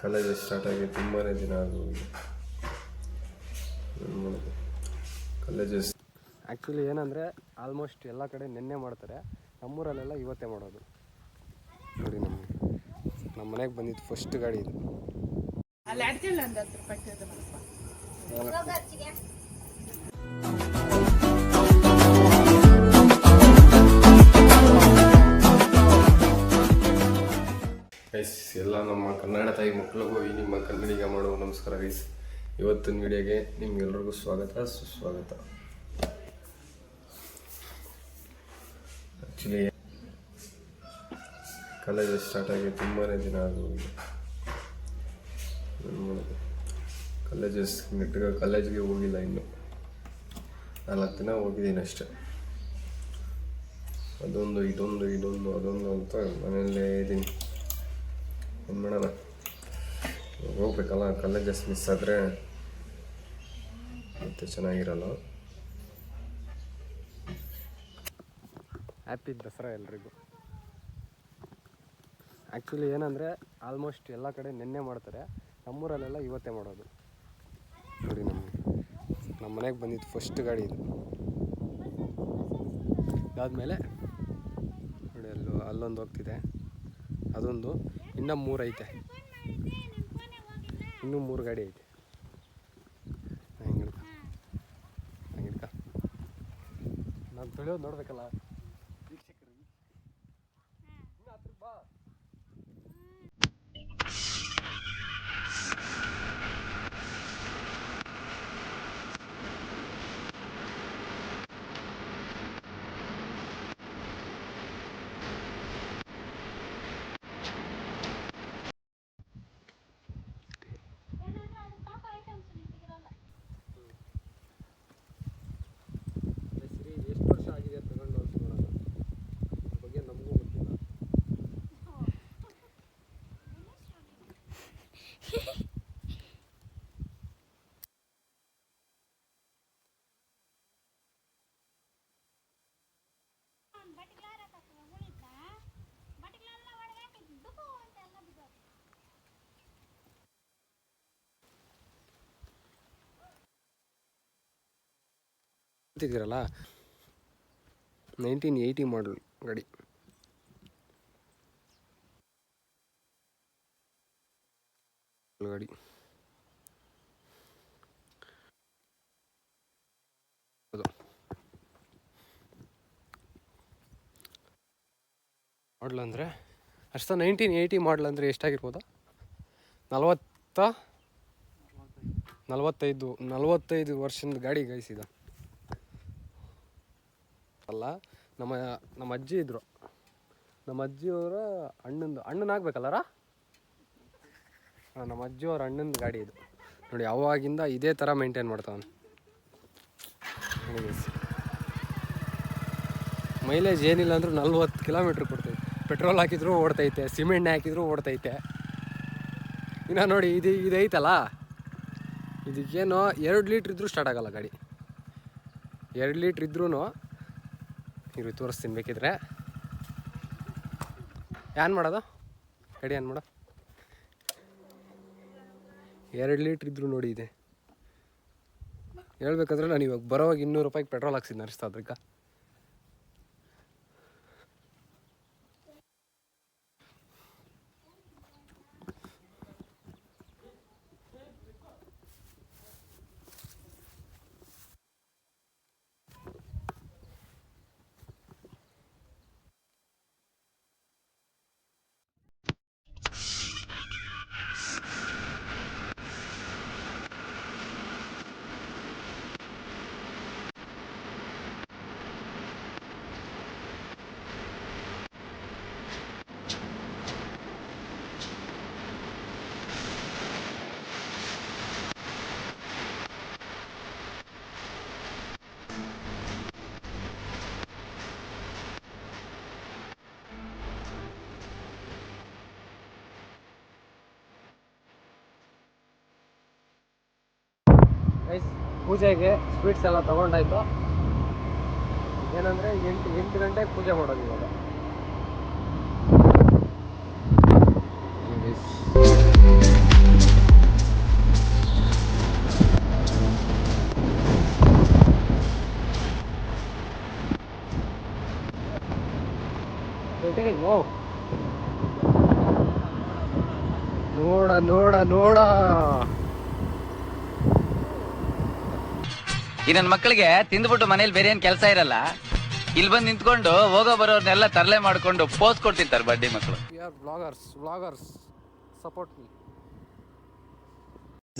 College start ಆಗಿ ತುಂಬಾ ದಿನ ಆಗೋಗಿದೆ. ಕಾಲೇಜಸ್. ಆ್ಯಕ್ಚುಲಿ ಏನಂದರೆ ಆಲ್ಮೋಸ್ಟ್ ಎಲ್ಲ ಕಡೆ ನಿನ್ನೆ ಮಾಡ್ತಾರೆ. ನಮ್ಮೂರಲ್ಲೆಲ್ಲ ಇವತ್ತೇ ಮಾಡೋದು. ನೋಡಿ ನಮ್ಮ ನಮ್ಮ ಮನೆಗೆ ಬಂದಿದ್ದು ಫಸ್ಟ್ ಗಾಡಿ ಇದು. ಅಲ್ಲಿ ಗೈಸ್ ಎಲ್ಲ ನಮ್ಮ ಕನ್ನಡ ತಾಯಿ ಮಕ್ಕಳಿಗೂ ಈ ನಿಮ್ಮ ಕನ್ನಡಿಗ ಮಾಡುವ ನಮಸ್ಕಾರ ಗೈಸ್ ಇವತ್ತಿನ ವಿಡಿಯೋಗೆ ನಿಮ್ಗೆಲ್ರಿಗೂ ಸ್ವಾಗತ, ಸುಸ್ವಾಗತ. ಆ್ಯಕ್ಚುಲಿ ಕಾಲೇಜ್ ಸ್ಟಾರ್ಟ್ ಆಗಿ ತುಂಬಾ ದಿನ ಆಗೋಗಿದೆ. ಕಾಲೇಜಸ್ ನೆಟ್ಟಿಗೆ ಕಾಲೇಜ್ಗೆ ಹೋಗಿಲ್ಲ ಇನ್ನು. ನಾಲ್ಕು ದಿನ ಹೋಗಿದ್ದೀನಿ ಅಷ್ಟೇ. ಅದೊಂದು, ಇದೊಂದು ಇದೊಂದು, ಅದೊಂದು ಅಂತ ಮನೆಯಲ್ಲೇ ಇದ್ದೀನಿ. ಮಾಡೋಣ ಹೋಗ್ಬೇಕಲ್ಲ ಕಾಲೇಜಸ್ ಮಿಸ್ ಆದರೆ ಮತ್ತೆ ಚೆನ್ನಾಗಿರಲ್ಲ. ಹ್ಯಾಪಿ ದಸರಾ ಎಲ್ರಿಗೂ. ಆ್ಯಕ್ಚುಲಿ ಏನಂದರೆ ಆಲ್ಮೋಸ್ಟ್ ಎಲ್ಲ ಕಡೆ ನಿನ್ನೆ ಮಾಡ್ತಾರೆ, ನಮ್ಮೂರಲ್ಲೆಲ್ಲ ಇವತ್ತೇ ಮಾಡೋದು. ನೋಡಿ ನಮ್ಮ ನಮ್ಮ ಮನೆಗೆ ಬಂದಿದ್ದು ಫಸ್ಟ್ ಗಾಡಿ ಇದು. ಅದಾದಮೇಲೆ, ನೋಡಿ ಅಲ್ಲೂ ಅಲ್ಲೊಂದು ಹೋಗ್ತಿದೆ. ಅದೊಂದು ಇನ್ನೂ ಮೂರು ಐತೆ. ಇನ್ನೂ ಮೂರು ಗಾಡಿ ಐತೆ. ಹೆಂಗಿಡ್ಕ. ಹೆಂಗಿಡ್ಕ. ನಾನು ತೊಳೆಯೋದು ನೋಡ್ಬೇಕಲ್ಲ. ಅಂತಿದ್ದೀರಲ್ಲ ನೈನ್ಟೀನ್ ಏಯ್ಟಿ ಮಾಡಲ್ ಗಾಡಿ. ಗಾಡಿ. ಹೌದು ಮಾಡಲ್ ಅಂದರೆ? ಅಷ್ಟ ನೈನ್ಟೀನ್ ಏಯ್ಟಿ ಮಾಡಲ್ ಅಂದರೆ ಎಷ್ಟಾಗಿರ್ಬೋದಾ? ನಲವತ್ತ, ನಲವತ್ತೈದು ನಲವತ್ತೈದು ವರ್ಷದ ಗಾಡಿ ಗಾಯಿಸಿದ. ಅಲ್ಲ, ನಮ್ಮ ನಮ್ಮ ಅಜ್ಜಿ ಇದ್ರು. ನಮ್ಮ ಅಜ್ಜಿಯವರ ಅಣ್ಣಂದು ಅಣ್ಣನಾಗ್ಬೇಕಲ್ಲರ ಹಾಂ, ನಮ್ಮ ಅಜ್ಜಿಯವ್ರ ಅಣ್ಣನ ಗಾಡಿ ಇದು. ನೋಡಿ, ಅವಾಗಿಂದ ಇದೇ ಥರ ಮೇಂಟೈನ್ ಮಾಡ್ತಾವನು. ಮೈಲೇಜ್ ಏನಿಲ್ಲ ಅಂದರೂ ನಲ್ವತ್ತು ಕಿಲೋಮೀಟ್ರ್ ಕೊಡ್ತೈತೆ. ಪೆಟ್ರೋಲ್ ಹಾಕಿದ್ರು ಓಡ್ತೈತೆ ಸಿಮೆಂಟ್ ಹಾಕಿದ್ರು ಓಡ್ತೈತೆ. ಇನ್ನು ನೋಡಿ, ಇದು, ಇದೈತಲ್ಲ? ಇದಕ್ಕೇನೋ ಎರಡು ಲೀಟ್ರ್ ಇದ್ರೂ ಸ್ಟಾರ್ಟ್ ಆಗೋಲ್ಲ ಗಾಡಿ. ಎರಡು ಲೀಟ್ರ್ ಇದ್ರೂ ಇರು ತೋರಿಸ್ತೀನಿ ಬೇಕಿದ್ರೆ. ಏನು ಮಾಡೋದು? ಕಡಿ ಏನು ಮಾಡೋ. ಎರಡು ಲೀಟ್ರ್ ಇದ್ರು ನೋಡಿ ಇದೆ. ಹೇಳ್ಬೇಕಾದ್ರೆ ನಾನು ಇವಾಗ ಬರೋವಾಗ ಇನ್ನೂರು ರೂಪಾಯಿಗೆ ಪೆಟ್ರೋಲ್ ಹಾಕ್ಸಿದ್ದೆ ಅನಿಸ್ತಾ ಅದಕ್ಕೆ ಗೈಸ್ ಪೂಜೆಗೆ ಸ್ವೀಟ್ಸ್ ಎಲ್ಲ ತಗೊಂಡಾಯ್ತು. ಏನಂದ್ರೆ ಎಂಟು ಎಂಟು ಗಂಟೆಗೆ ಪೂಜೆ ಮಾಡೋದು ಇವಾಗ. ಈ ನನ್ನ ಮಕ್ಕಳಿಗೆ ತಿಂದ್ಬಿಟ್ಟು ಮನೇಲಿ ಬೇರೆ ಏನ್ ಕೆಲಸ ಇರಲ್ಲ. ಇಲ್ಲಿ ಬಂದು ನಿಂತ್ಕೊಂಡು ಹೋಗೋ ಬರೋರ್ನೆಲ್ಲ ತರಲೆ ಮಾಡ್ಕೊಂಡು ಪೋಸ್ ಕೊಡ್ತಿರ್ತಾರೆ ಬಡ್ಡಿ ಮಕ್ಕಳು ಬ್ಲಾಗರ್ಸ್ ಬ್ಲಾಗರ್ಸ್ ಸಪೋರ್ಟ್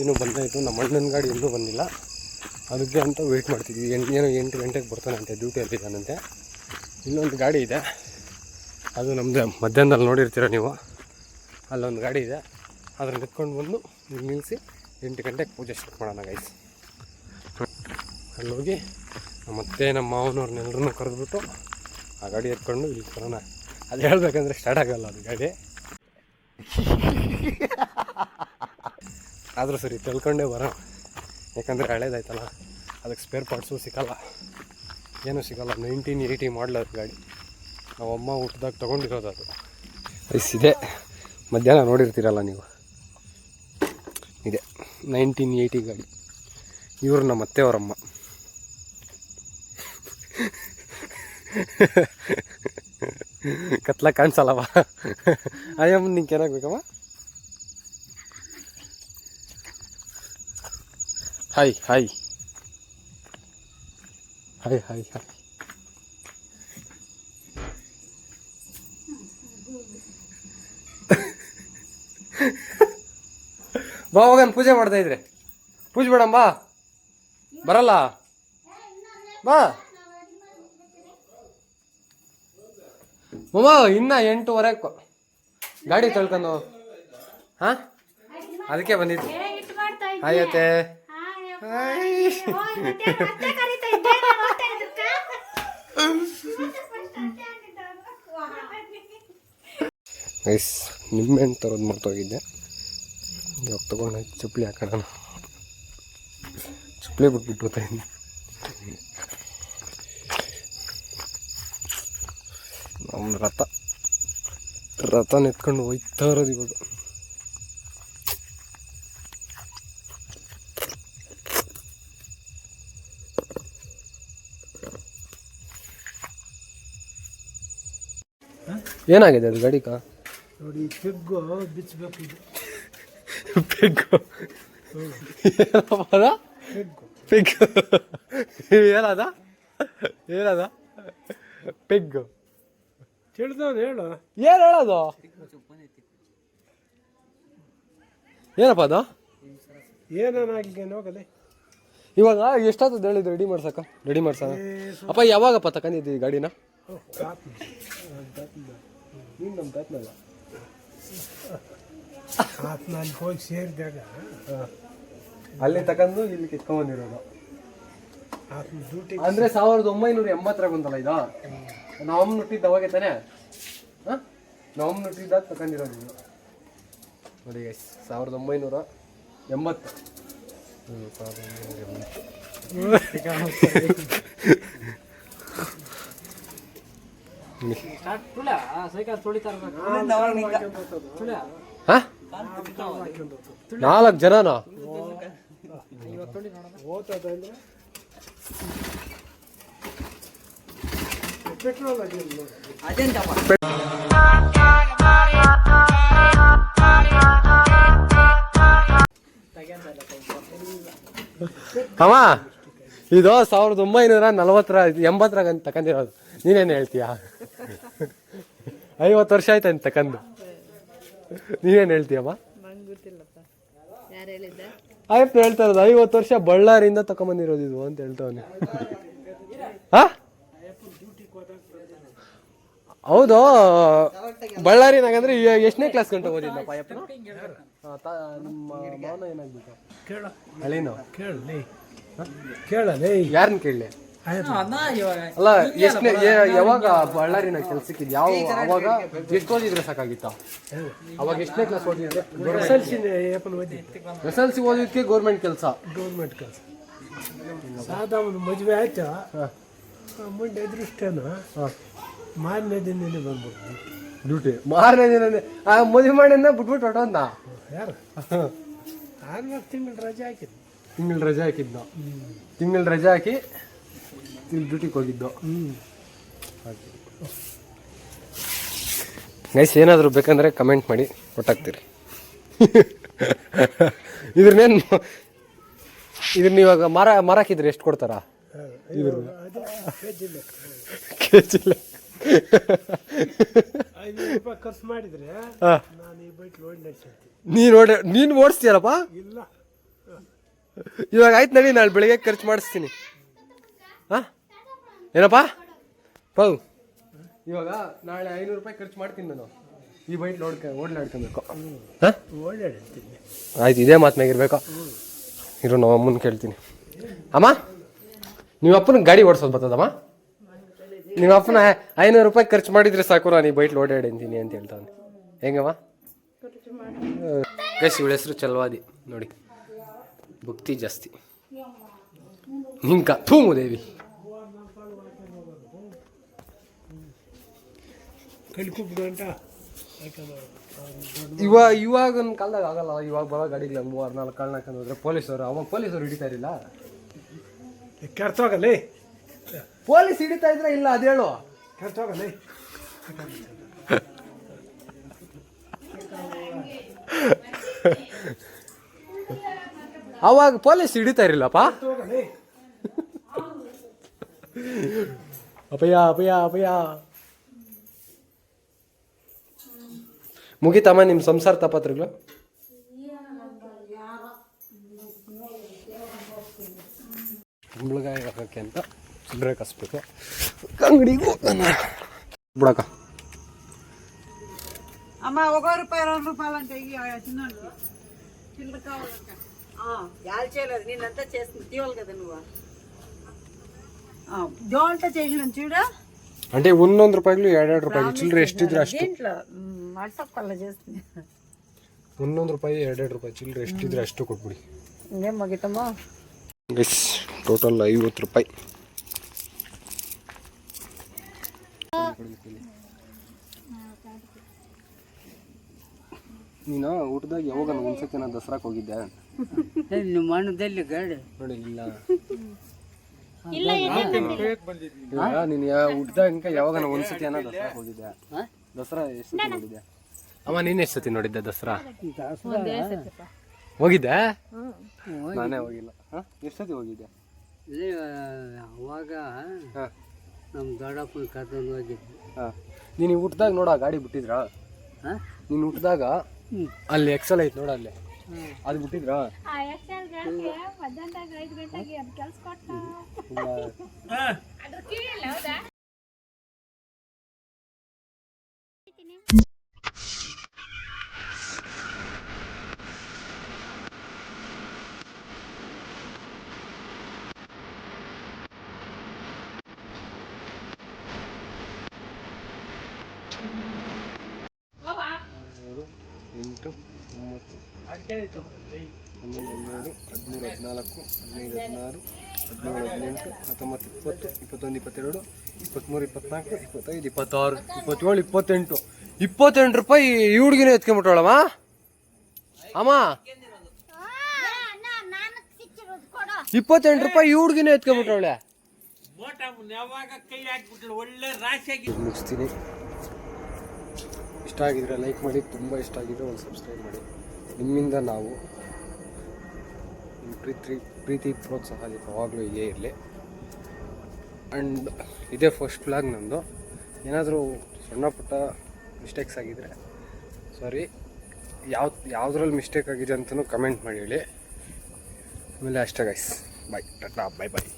ಇನ್ನೂ ಬಂದಾಯಿತು ನಮ್ಮ ಅಣ್ಣನ ಗಾಡಿ ಇನ್ನೂ ಬಂದಿಲ್ಲ. ಅದಕ್ಕೆ ಅಂತ ವೆಯ್ಟ್ ಮಾಡ್ತಿದ್ವಿ. ಎಂಟು ಏನೋ ಎಂಟು ಗಂಟೆಗೆ ಬರ್ತಾನಂತೆ ಡ್ಯೂಟಿ ಇದ್ದಾನಂತೆ. ಇನ್ನೊಂದು ಗಾಡಿ ಇದೆ. ಅದು ನಮ್ಮದು ಮಧ್ಯಾಹ್ನದಲ್ಲಿ ನೋಡಿರ್ತೀರ ನೀವು. ಅಲ್ಲೊಂದು ಗಾಡಿ ಇದೆ. ಅದ್ರ ನಿಂತ್ಕೊಂಡು ಬಂದು ನಿಲ್ಲಿಸಿ ಎಂಟು ಗಂಟೆಗೆ ಪೂಜೆ ಸ್ಟಾರ್ಟ್ ಮಾಡೋಣ ಗೈಸ್ ಅಲ್ಲಿ ಹೋಗಿ ಮತ್ತೆ ನಮ್ಮ ಮಾವನವ್ರನ್ನೆಲ್ಲರನ್ನೂ ಕರೆದ್ಬಿಟ್ಟು ಆ ಗಾಡಿ ಎತ್ಕೊಂಡು ಇಲ್ಲಿ ಬರೋಣ ಅದು ಹೇಳ್ಬೇಕಂದ್ರೆ ಸ್ಟಾರ್ಟ್ ಆಗಲ್ಲ ಅದು ಗಾಡಿ. ಆದರೂ ಸರಿ, ತಿಳ್ಕೊಂಡೇ ಬರೋಣ. ಯಾಕಂದರೆ ಹಳೇದಾಯ್ತಲ್ಲ, ಅದಕ್ಕೆ ಸ್ಪೇರ್ ಪಾರ್ಟ್ಸು ಸಿಗಲ್ಲ. ಏನೂ ಸಿಗಲ್ಲ. ನೈನ್ಟೀನ್ ಏಯ್ಟಿ ಮಾಡಲದು ಗಾಡಿ. ನಾವು ಅಮ್ಮ ಹುಟ್ಟಿದಾಗ ತೊಗೊಂಡಿರೋದು ಅದು. ಇದೆ. ಮಧ್ಯಾಹ್ನ ನೋಡಿರ್ತೀರಲ್ಲ ನೀವು. ಇದೆ. ನೈನ್ಟೀನ್ ಏಯ್ಟಿ ಗಾಡಿ. ಇವರು ನಮ್ಮ ಅತ್ತೆಯವರಮ್ಮ ಕತ್ಲ ಕಾಣಿಸಲ್ಲವ? ಅಯ್ಯಮ್ಮ ನಿಂಗೆ ಏನಾಗಬೇಕಮ್ಮ hi hi. Hi hi hi. ಬಾ, ಹೋಗನ್, ಪೂಜೆ ಮಾಡ್ತಾ ಇದ್ರೆ. ಪೂಜೆ ಬೇಡಮ್ಮ ಬರಲ್ಲ. ಬಾ. ಮಮ್ಮ ಇನ್ನ ಎಂಟೂವರೆ ಗಾಡಿ ತೊಳ್ಕೊಂಡು ಹಾ? ಅದಕ್ಕೆ ಬಂದಿದ್ದು. ಆಯತ್ತೆ ಐಸ್ ನಿಂಬೆಹಣ್ಣು ತರೋದು ಮರ್ತೋಗಿದ್ದೆ ಇವಾಗ ತೊಗೊಂಡು ಚಪ್ಪಲಿ ಹಾಕೋಣ. ಚಪ್ಪಲಿ ಬಿಟ್ಬಿಟ್ಟು ಹೋಗ್ತಾ ಇದ್ದೀನಿ ನಮ್ಮ ರಥ. ರಥ ಎತ್ಕೊಂಡು ಹೋಯ್ತಾ ಇರೋದು ಇವಾಗ. ಏನಾಗಿದೆ ಅದು ಗಾಡಿಕ ನೋಡಿ ಪೆಗ್ಗು ಬಿಚ್ಚಬೇಕು ಇದು. ಪೆಗ್ಗು? ಏನಪ್ಪ ಪೆಗ್ಗು. ಏನದ? ಏನದ? ಪೆಗ್ಗು. ತಿಳಿದವನು ಹೇಳು. ಏನು ಹೇಳೋದು? ಏನಪ್ಪ ಅದು? ಏನಾಗಿಗೆ ಹೋಗಲೆ ಇವಾಗ ಎಷ್ಟಾಗ್ತದೆ ಹೇಳಿದ್ರು ರೆಡಿ ಮಾಡ್ಸಕ್ಕ? ರೆಡಿ ಮಾಡ್ಸೋಣ ಅಪ್ಪ ಯಾವಾಗಪ್ಪ ತಗೊಂಡಿದ್ದು ಈ ಗಾಡಿನ? ನೀನು ನಮ್ಮ ತಾತ್ನಲ್ಲ ಹೋಗಿ ಸೇರಿದಾಗ. ಅಲ್ಲಿ ತಗೊಂಡು ಇಲ್ಲಿ ಕಿತ್ಕೊಂಡ್ಬಂದಿರೋದು ಅಂದ್ರೆ ಸಾವಿರದ ಒಂಬೈನೂರ ಎಂಬತ್ತರಾಗ ಬಂತಲ್ಲ ಇದು? ನಾವು ನುಟ್ಟಿದ್ದ ಅವಾಗೆ ತಾನೇ? ಹಾಂ? ನಾವು ನುಟ್ಟಿದ್ದಾಗ ತಗೊಂಡಿರೋದು ನೀವು ನೋಡಿ ಗೈಸ್ ಸಾವಿರದ ಒಂಬೈನೂರ ಎಂಬತ್ತು. ಹ್ಞೂ ಸಾವಿರದ ಒಂಬೈನೂರ ಎಂಬತ್ತು. ನಾಲ್ಕು ಜನನಾ? ಪೆಟ್ರೋಲ್ ಅಮ್ಮ ಇದು ಸಾವಿರದ ಒಂಬೈನೂರ ನಲವತ್ತರ ಎಂಬತ್ತರಾಗ ಅಂತ ತಕೊಂಡಿರೋದು ನೀನೇನು ಹೇಳ್ತೀಯ? ಐವತ್ತು ವರ್ಷ ಆಯ್ತು ಅಂತ ತಕಂದು. ನೀನೇನು ಹೇಳ್ತೀಯಮ್ಮ? ಆಯ್ತು ಹೇಳ್ತಾ ಇರೋದು. ಐವತ್ತು ವರ್ಷ ಬಳ್ಳಾರಿಯಿಂದ ತಗೊಂಬಂದಿರೋದು ಇದು ಅಂತ ಹೇಳ್ತಾವನೆ ಹಾ? ಹೌದು ಬಳ್ಳಾರಿನಾಗಂದ್ರೆ ನಾಗಂದ್ರೆ ಎಷ್ಟನೇ ಕ್ಲಾಸ್ ಗಂಟೆ ಓದಿದ್ದಪ್ಪ ಅಯ್ಯಪ್ಪನ ನಮ್ಮ ಮಾವನ ಏನಾಗ್ಬಿಟ್ಟು ಕೇಳು. ಹಳೇನು ಕೇಳಲಿ? ಕೇಳಲೇ ಯಾರನ್ನ ಕೇಳಲಿ ಅಲ್ಲ ಎಷ್ಟನೇ ಯಾವಾಗ ಬಳ್ಳಾರಿನ ಕೆಲ್ಸಕ್ಕಿದ್ ಯಾವ ಅವಾಗ ಎಷ್ಟು ಓದಿದ್ರೆ ಸಾಕಾಗಿತ್ತ? ಅವಾಗ ಎಷ್ಟನೇ ಕ್ಲಾಸ್ ಓದಿದ್ರೆ? ಎಸ್ ಎಲ್ ಸಿ ಏಪನ್ ಓದಿ ಎಸ್ ಎಲ್ ಸಿ ಓದಿದ್ಕೆ ಗೌರ್ಮೆಂಟ್ ಕೆಲಸ. ಗೌರ್ಮೆಂಟ್ ಕೆಲಸ. ಸಾದಾ ಒಂದು ಮದುವೆ ಆಯ್ತು? ಮುಂದೆ ಅದೃಷ್ಟೇನು ಮಾರನೇ ದಿನದಲ್ಲಿ ಬಂದ್ಬಿಟ್ಟು ಡ್ಯೂಟಿ. ಮಾರನೇ ದಿನ ಆ ಮದುವೆ ಮಾಡಿನ ಬಿಟ್ಬಿಟ್ಟು ಹೊಟ್ಟೋದ್ನ ಯಾರು? ಆರ್ನಾಲ್ಕು ತಿಂಗಳು ರಜೆ ಹಾಕಿದ್ದು ತಿಂಗಳು ರಜೆ ಹಾಕಿದ್ದು ತಿಂಗಳು ರಜೆ ಹಾಕಿ ಇಲ್ಲಿ ಡ್ಯೂಟಿಗೆ ಹೋಗಿದ್ದು? ಹ್ಞೂ ಗೈಸ್ ಏನಾದರೂ ಬೇಕಂದ್ರೆ ಕಮೆಂಟ್ ಮಾಡಿ ಕೊಟ್ಟಾಗ್ತೀರಿ ಇದ್ರನ್ನೇನು ಇದ್ರ ಇವಾಗ ಮರ ಮರಕ್ಕಿದ್ರೆ ಎಷ್ಟು ಕೊಡ್ತಾರ? ಕೆ ಜಿಲ್ಲ ಐನೂರು ರೂಪಾಯಿ ಖರ್ಚು ಮಾಡಿದ್ರೆ ನಾನು ಈ ಬೈಕ್ ಲೋಡ್ ನಡೆಸ್ತೀನಿ ನೀನು ಓಡ ನೀನು ಓಡಿಸ್ತೀಯಲ್ಲಪ್ಪ? ಇಲ್ಲ. ಇವಾಗ ಆಯ್ತು ನಡಿ ನಾಳೆ ಬೆಳಿಗ್ಗೆ ಖರ್ಚು ಮಾಡಿಸ್ತೀನಿ. ಹಾಂ ಏನಪ್ಪ? ಪೌ. ಇವಾಗ ನಾಳೆ ಐನೂರು ರೂಪಾಯಿ ಖರ್ಚು ಮಾಡ್ತೀನಿ ನಾನು. ಈ ಬೈಟ್ ನೋಡ್ಕ ಓಡ್ಲಾಡ್ಕೊಬೇಕು ಹಾಂ ಓಡಾಡ್ತೀನಿ ಆಯ್ತು ಇದೇ ಮಾತ್ನಾಗ ಇರಬೇಕು? ಇರೋ ನಾವು ಅಮ್ಮನ ಕೇಳ್ತೀನಿ. ಅಮ್ಮ? ನಿಮ್ಮ ಅಪ್ಪನ ಗಾಡಿ ಓಡಿಸೋದು ಬರ್ತದಮ್ಮ? ನಿಮ್ಮ ಅಪ್ಪನ ಐನೂರು ರೂಪಾಯಿ ಖರ್ಚು ಮಾಡಿದ್ರೆ ಸಾಕು ನಾನು ಈ ಬೈಟ್ ಓಡಾಡಿದ್ದೀನಿ ಅಂತ ಹೇಳ್ತಾನೆ ಹೆಂಗವ್ವ? ಗಸ್, ಇವಳ ಹೆಸರು ಚಲವಾದಿ. ನೋಡಿ, ಭಕ್ತಿ ಜಾಸ್ತಿ. ನಿಂಕ ಥೂಮು ದೇವಿ. ಇವಾಗ ಇವಾಗಿನ ಕಾಲದಾಗ ಆಗಲ್ಲ, ಇವಾಗ ಬರೋ ಗಾಡಿಗಳ ಮೂರು ನಾಲ್ಕು ಕಾಲ್ನಾಕಂದ್ರೆ ಹೋದ್ರೆ ಪೊಲೀಸರು ಅವಾಗ ಪೊಲೀಸರು ಹಿಡಿತಾ ಇರಲಿಲ್ಲ. ಕೆರ್ತೋಗಲ್ಲೇ ಪೊಲೀಸ್ ಹಿಡಿತಾ ಇದ್ರೆ ಇಲ್ಲ ಅದೇಳು ಕೆರ್ತೋಗಲ್ಲೇ ಅವಾಗ ಪೊಲೀಸ್ ಹಿಡಿತಾ ಇರಲಿಲ್ಲಪ್ಪ? ಅಪಯ ಅಪಯ ಅಪಯ ಮುಗಿತಮ್ಮ ನಿಮ್ಮ ಸಂಸಾರ ತಪತ್ರಗಳು ಕುಂಬಳಕಾಯಿ ಹಾಕಕ್ಕೆ ಅಂತ ಚಿಲ್ಲರೆ ಕಸ್ಬೇಕು ಅಂಗಡಿಗೆ ಹೋಗೋಣ ಬಿಡಕ್ಕ అమ్మ ఒక రూపాయి రెండు రూపాయలు అంటే తిన్నాను చిల్లర కావాలంట యాలు చేయలేదు నేనంతా చేస్తుంది తీవాలి కదా నువ్వు జోంట చేసిన చూడు అంటే ಒಂದೊಂದು ರೂಪಾಯಿಗಳು ಎರಡೆರಡು ರೂಪಾಯಿ ಚಿಲ್ಲರೆ ಎಷ್ಟಿದ್ರೆ ಅಷ್ಟು దీంట్లో వాట్సాప్ కల్లా చేస్తుంది ಒಂದೊಂದು ರೂಪಾಯಿ ಎರಡೆರಡು ರೂಪಾಯಿ ಚಿಲ್ಲರೆ ಎಷ್ಟಿದ್ರೆ ಅಷ್ಟು ಕೊಟ್ಬಿಡಿ ఇంకేం మగిటమో ಎಸ್ ಟೋಟಲ್ ಐವತ್ತು ರೂಪಾಯಿ. ನೀನು ಊಟದಾಗ ಯಾವಾಗ ಒಂದ್ಸತಿ ನಾನು ದಸರಾಕ್ ಹೋಗಿದ್ದೆ? ಮಣ್ಣದಲ್ಲಿ ಗಾಡಿ ನೋಡಿ ಇಲ್ಲ. ಇವಾಗ ನೀನು ಯಾ ಊಟದಾಗ ಯಾವಾಗ ಒಂದ್ಸತಿ ಏನೋ ದಸರಾಕ್ ಹೋಗಿದ್ದೆ? ದಸರಾ ಎಷ್ಟು ನೋಡಿದ್ದೆ ಅಮ್ಮ ನೀನು ಎಷ್ಟು ಸತಿ ನೋಡಿದ್ದೆ ದಸರಾ? ಹೋಗಿದ್ದೆ? ನಾನೇ ಹೋಗಿಲ್ಲ. ಎಷ್ಟು ಸತಿ ಹೋಗಿದ್ದೆ ಅವಾಗ ಹಾಂ. ನಮ್ಮ ದೊಡ್ಡಪ್ಪನ ಕರ್ಕೊಂಡು ಹೋಗಿದ್ದೆ ಹಾಂ. ನೀನು ಊಟದಾಗ ನೋಡ ಗಾಡಿ ಬಿಟ್ಟಿದ್ರಾ? ನೀನು ಊಟದಾಗ ಅಲ್ಲಿ ಎಕ್ಸಲ್ ಐತೆ ನೋಡ ಅಲ್ಲಿ. ಅದು ಬಿಟ್ಟಿದ್ರಾ? ಆ ಎಕ್ಸೆಲ್ ಗಾಡಿಗೆ ಮಧ್ಯಾಹ್ನದಾಗ ಐದು ಗಂಟೆಗೆ ಅದು ಕೆಲಸ ಕೊಟ್ಟ ಇಲ್ಲ ಅದ್ರ ಕೀಳಿಲ್ಲ ಹೌದಾ ಎಂಟು ಒಂಬತ್ತು ಹನ್ನೊಂದು ಹನ್ನೆರಡು ಹದಿಮೂರು ಹದಿನಾಲ್ಕು ಹದಿನೈದು ಹದಿನಾರು ಹದಿನೇಳು ಹದಿನೆಂಟು ಹತ್ತೊಂಬತ್ತು ಇಪ್ಪತ್ತು ಇಪ್ಪತ್ತೊಂದು ಇಪ್ಪತ್ತೆರಡು ಇಪ್ಪತ್ತ್ಮೂರು ಇಪ್ಪತ್ನಾಲ್ಕು ಇಪ್ಪತ್ತೈದು ಇಪ್ಪತ್ತಾರು ಇಪ್ಪತ್ತೇಳು ಇಪ್ಪತ್ತೆಂಟು. ಇಪ್ಪತ್ತೆಂಟು ರೂಪಾಯಿ ಈ ಹುಡುಗಿನೇ ಎತ್ಕೊಂಬಿಟ್ಟವಳಮ್ಮ ಅಮ್ಮ? ಇಪ್ಪತ್ತೆಂಟು ರೂಪಾಯಿ ಈ ಒಳ್ಳೆ ಎತ್ಕೊಂಬಿಟ್ಟವಳೆ ಮುಗಿಸ್ತೀನಿ. ಇಷ್ಟ ಆಗಿದ್ರೆ ಲೈಕ್ ಮಾಡಿ, ತುಂಬ ಇಷ್ಟ ಆಗಿದ್ರೆ ಒಂದು ಸಬ್ಸ್ಕ್ರೈಬ್ ಮಾಡಿ. ನಿಮ್ಮಿಂದ ನಾವು ನಿಮ್ಮ ಪ್ರೀತಿ ಪ್ರೀತಿ ಪ್ರೋತ್ಸಾಹ ಯಾವಾಗಲೂ ಇಲ್ಲೇ ಇರಲಿ. ಆ್ಯಂಡ್ ಇದೇ ಫಸ್ಟ್ ಫ್ಲಾಗ್ ನಂದು ಏನಾದರೂ ಸಣ್ಣ ಪುಟ್ಟ ಮಿಸ್ಟೇಕ್ಸ್ ಆಗಿದ್ರೆ ಸಾರಿ ಯಾವ, ಯಾವುದ್ರಲ್ಲಿ ಮಿಸ್ಟೇಕ್ ಆಗಿದೆ ಅಂತಲೂ ಕಮೆಂಟ್ ಮಾಡಿ ಹೇಳಿ. ಆಮೇಲೆ ಅಷ್ಟೇ ಗೈಸ್ ಬಾಯ್ ಟಾಟಾ ಬಾಯ್ ಬಾಯ್